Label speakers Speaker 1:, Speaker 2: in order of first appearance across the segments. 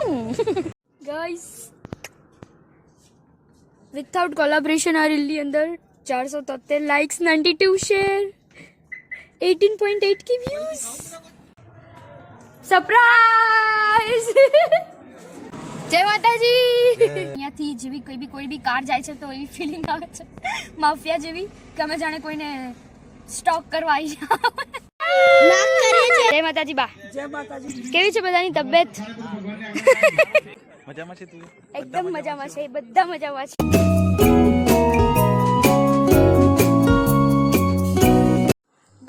Speaker 1: Guys without collaboration આ રીલની અંદર ચારસો તોતેર likes ninety two share eighteen point eight K views surprise જય માતાજી અહીંયાથી જેવી કોઈ બી કોઈ બી કાર જાય છે તો એવી ફિલિંગ આવે છે માફિયા જેવી કે અમે જાણે કોઈને સ્ટોક કરવા આવી જય માતાજી બા
Speaker 2: જય માતાજી
Speaker 1: કેવી છે બધાની તબિયત
Speaker 3: મજામાં છે તું?
Speaker 1: એકદમ મજામાં છે બધા મજામાં છે.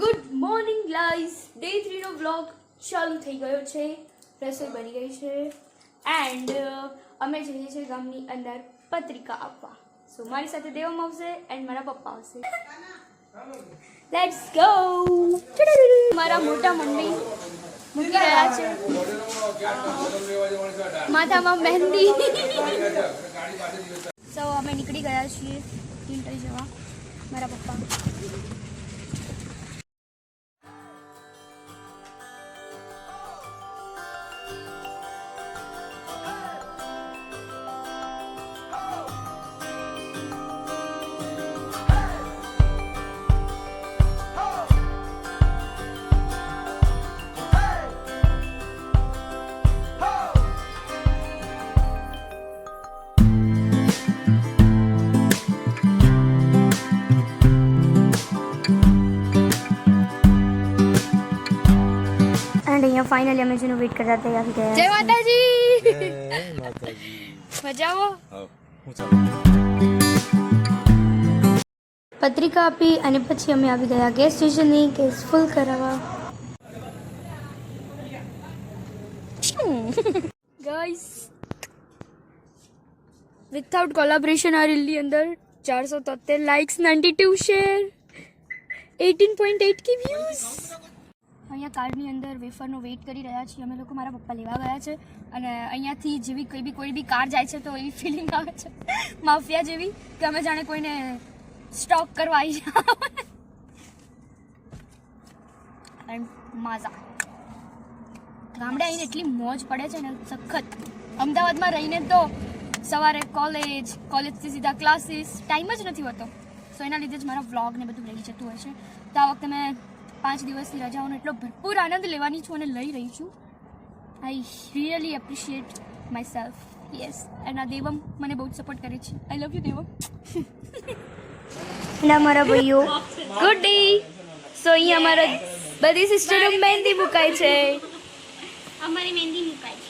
Speaker 1: ગુડ મોર્નિંગ ગાઈસ ડે 3 નો વ્લોગ ચાલુ થઈ ગયો છે. રસોઈ બની ગઈ છે. એન્ડ અમે જઈએ છીએ ગામની અંદર પત્રિકા આપવા. સો મારી સાથે દેવમ આવશે એન્ડ મારા પપ્પા આવશે. લેટ્સ ગો મારા મોટા મમ્મી મૂકી રહ્યા છે. માથામાં મહેંદી. સો અમે નીકળી ગયા છીએ ઇન્ટર જવા. મારા પપ્પા. એન્ડ અહીંયા ફાઇનલી અમે જેનું વેઇટ કરતા હતા આવી ગયા જય માતાજી મજામાં
Speaker 3: હું ચાલો
Speaker 1: પત્રિકા આપી અને પછી અમે આવી ગયા ગેસ સ્ટેશનની ગેસ ફૂલ કરાવવા ગાઈસ વિથઆઉટ કોલાબરેશન આ રીલની અંદર ચારસો તોતેર likes ninety two share eighteen point eight K views અહીંયા કારની અંદર વેફરનો વેઇટ કરી રહ્યા છીએ. અમે લોકો મારા પપ્પા લેવા ગયા છે અને અહીંયાથી જેવી કોઈ બી કોઈ બી કાર જાય છે તો એવી ફિલિંગ આવે છે. માફિયા જેવી કે અમે જાણે કોઈને સ્ટોક કરવા આવી એન્ડ માઝા ગામડે આવીને એટલી મોજ પડે છે ને સખત. અમદાવાદમાં રહીને તો સવારે કોલેજ કોલેજથી સીધા ક્લાસીસ ટાઈમ જ નથી હોતો. સો એના લીધે જ મારા વ્લોગ ને બધું રહી જતું હોય છે. તો આ વખતે મેં પાંચ દિવસની રજાઓનો એટલો ભરપૂર આનંદ લેવાની છું અને લઈ રહી છું. I really appreciate myself yes and આ દેવમ મને બહુ જ સપોર્ટ કરે છે. I love you Devam. ના અમારા ભાઈઓ. ગુડ ડે સો અહીંયા અમારા બધી સિસ્ટરો મહેંદી મુકાય છે.
Speaker 4: અમારી મહેંદી મુકાય છે.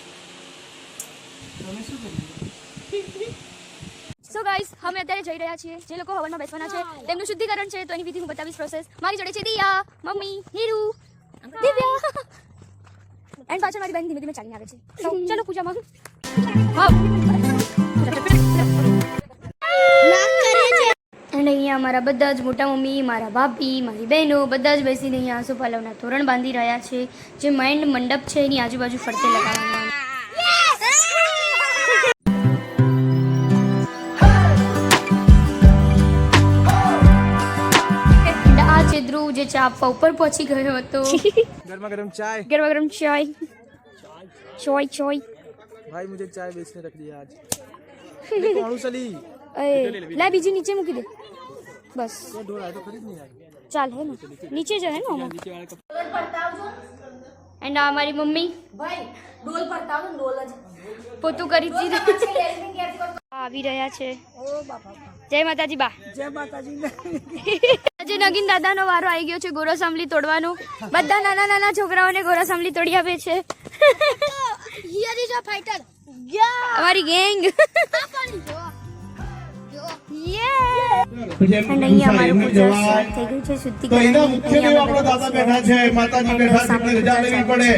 Speaker 1: સો ગાઈસ અમે અત્યારે જઈ રહ્યા છીએ જે લોકો હવનમાં બેસવાના છે તેમનું શુદ્ધિકરણ છે તો એની વિધિ હું બતાવીશ પ્રોસેસ મારી જોડે છે દિયા મમ્મી હીરુ દિવ્યા. એન્ડ પાછળ મારી બેન ધીમે ધીમે ચાલીને આવે છે. ચલો પૂજામાં. હા અહીંયા મારા બધા જ મોટા મમ્મી મારા ભાભી મારી બહેનો બધા જ બેસીને અહીંયા આસોપાલવના તોરણ બાંધી રહ્યા છે. જે માઇન્ડ મંડપ છે એની આજુબાજુ ફરતે લગાવવામાં ચા આપવા ઉપર પહોંચી ગયો હતો.
Speaker 3: ગરમા ગરમ ચાય.
Speaker 1: ગરમા ગરમ ચાય. ચોય ચોય.
Speaker 3: ભાઈ મુજે ચાય બેચને રખ દિયા આજ. કોણું સલી.
Speaker 1: એ લા બીજી નીચે મૂકી દે. બસ. ચાલ હે ને. નીચે જ હે ને નીચે
Speaker 3: વાળા પડતા આવજો
Speaker 1: એન્ડ આ મારી મમ્મી.
Speaker 2: ભાઈ ડોલ પડતા ડોલ જ.
Speaker 1: પોતું કરી દીધું. આવી રહ્યા છે. જય માતાજી બા.
Speaker 2: જય માતાજી.
Speaker 1: આજે નગીન દાદાનો વારો આવી ગયો છે ગોરો સાંભળી તોડવાનો. બધા નાના નાના છોકરાઓને ગોરસ સાંભળી તોડી આપે છે.
Speaker 4: હિયર ઇઝ અ ફાઇટર
Speaker 1: અમારી ગેંગ.
Speaker 5: અને
Speaker 1: અહીંયા અમારું પૂજા start થઈ ગયું છે શુદ્ધિકરણ
Speaker 5: એના મુખ્ય દાદા બેઠા છે માતાજી બેઠા છે એટલે રજા લેવી પડે.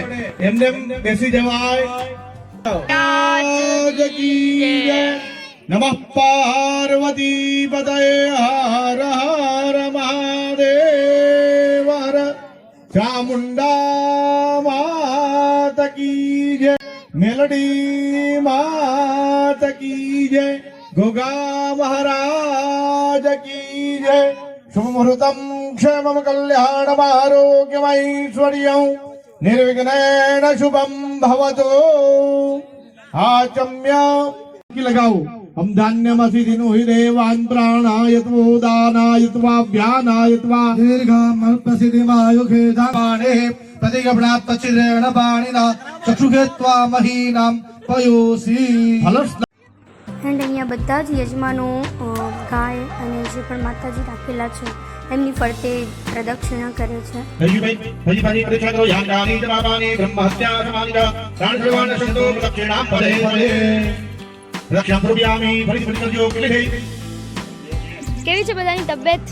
Speaker 5: એમને બેસી જવાય. જય. નમઃ પાર્વતી પદય હર હર. ચામુંડા માત કી જય. મેલડી માત કી જય. ગોગા મહારાજ કી જય. શુભમુહૂર્તમ ક્ષેમમ કલ્યાણમ આરોગ્યમૈશ્વર્યમ નિર્વિઘ્નેન શુભમ ભવતો. આચમ્ય. લગાવો. હમ ધાન્યમસી દિનુ હિરેવાન પ્રાણાયત્વો દાનાયત્વા વ્યાનાયત્વા
Speaker 6: દીર્ઘામ અલ્પસિધિમાયુખે ધામાણે પ્રતિગમણાત ચિરેણ પાણીના ચક્ષુખે
Speaker 5: ત્વા
Speaker 1: મહીનામ પયોસી ફલસ્ના અહીંયા બધા જ યજમાનો ગાય અને જે પણ માતાજી રાખેલા છે એમની ફરતે પ્રદક્ષિણા કરે છે.
Speaker 5: પ્રદક્ષિણા ફરી ફરી કરજો કેટલી થઈ
Speaker 1: કેવી છે બધાની તબિયત?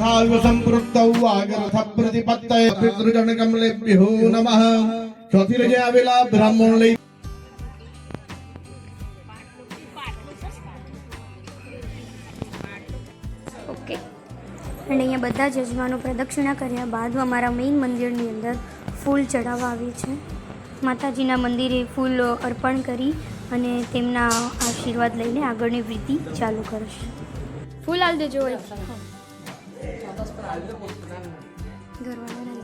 Speaker 5: ભાવ સંપૃક્તૌ આગરથ પ્રતિપત્તય પિતૃજન કમલેભ્યો નમઃ. ચોથી રજે આવેલા બ્રાહ્મણ લઈ
Speaker 1: ઓકે. અને અહીંયા બધા જજમાનો પ્રદક્ષિણા કર્યા બાદ અમારા મેઇન મંદિરની અંદર ફૂલ ચડાવવા આવી છે. માતાજીના મંદિરે ફૂલ અર્પણ કરી અને તેમના આશીર્વાદ લઈને આગળની વિધિ ચાલુ કરશે ફૂલ હાલ દેજો હોય ઘરવાળાના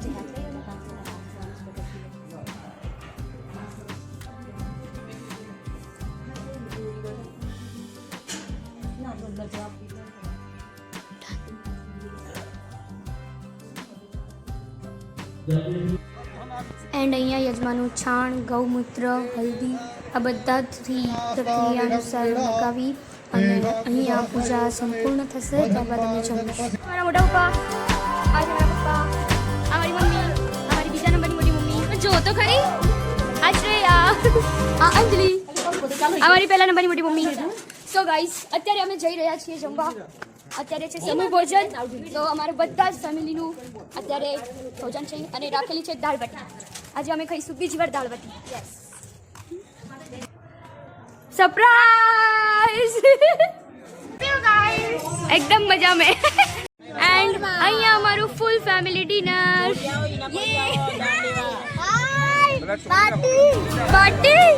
Speaker 1: લીધે. એન્ડ અહીંયા યજમાનું છાણ ગૌમૂત્ર હલ્દી આ બધાથી પ્રક્રિયા અનુસાર લગાવી અને અહીંયા પૂજા સંપૂર્ણ થશે ત્યારબાદ અમે જમીશું. મારા મોટા પપ્પા આ મારા પપ્પા આ મારી મમ્મી આ મારી બીજા નંબરની મોટી મમ્મી. જો તો ખરી. આ શ્રેયા. આ અંજલિ. આ મારી પહેલા નંબરની મોટી મમ્મી. સો ગાઈસ અત્યારે અમે જઈ રહ્યા છીએ જમવા. અત્યારે છે સમૂહ ભોજન. તો અમારે બધા જ ફેમિલીનું અત્યારે ભોજન છે અને રાખેલી છે દાળ બાટી આજે અમે ખાઈશું બીજી વાર દાળ બાટી સરપ્રાઈઝ એકદમ મજા મેં એન્ડ અહીંયા અમારું ફૂલ ફેમિલી ડિનર પાર્ટી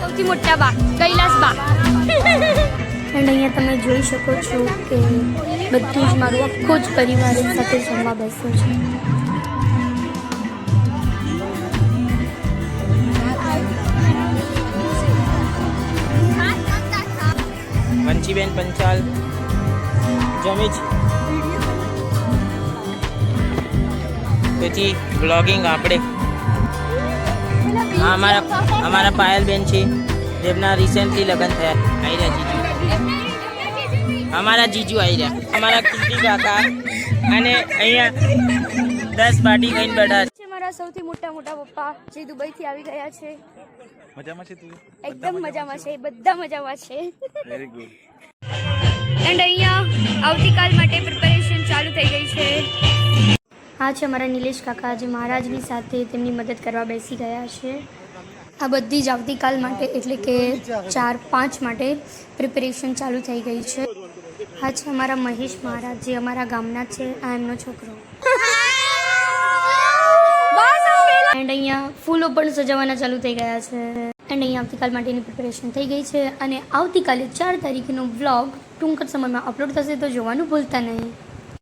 Speaker 1: સૌથી મોટા બા કૈલાસ બા એન્ડ અહીંયા તમે જોઈ શકો છો કે બધું જ મારું આખો જ પરિવાર એક સાથે જમવા બેસ્યો છે.
Speaker 7: વંશીબેન પંચાલ. જમે છે પછી બ્લોગિંગ આપણે. આ અમારા અમારા પાયલબેન છે. જેમના રિસેન્ટલી લગ્ન થયા. આવી રહ્યા જીજુ અમારા જીજુ આવી રહ્યા. અમારા કીર્તિ કાકા અને અહીંયા દસ બાટી ખાઈને બેઠા છે.
Speaker 1: છે મારા સૌથી મોટા મોટા પપ્પા. જે દુબઈથી આવી ગયા છે.
Speaker 3: મજામાં છે તું?
Speaker 1: એકદમ મજામાં છે બધા મજામાં છે.
Speaker 3: વેરી ગુડ
Speaker 1: એન્ડ અહીંયા આવતીકાલ માટે પ્રિપેરેશન ચાલુ થઈ ગઈ છે. આ છે અમારા નિલેશ કાકા જે મહારાજની સાથે તેમની મદદ કરવા બેસી ગયા છે. આ બધી જ આવતીકાલ માટે એટલે કે ચાર પાંચ માટે પ્રિપેરેશન ચાલુ થઈ ગઈ છે. આ છે અમારા મહેશ મહારાજ, જે અમારા ગામના છે, આ એમનો છોકરો. એન્ડ અહીંયા ફૂલો પણ સજાવવાના ચાલુ થઈ ગયા છે. એન્ડ અહીંયા આવતીકાલ માટેની પ્રિપેરેશન થઈ ગઈ છે. અને આવતીકાલે ચાર તારીખનો વ્લોગ ટૂંક સમયમાં અપલોડ થશે, તો જોવાનું ભૂલતા નહીં.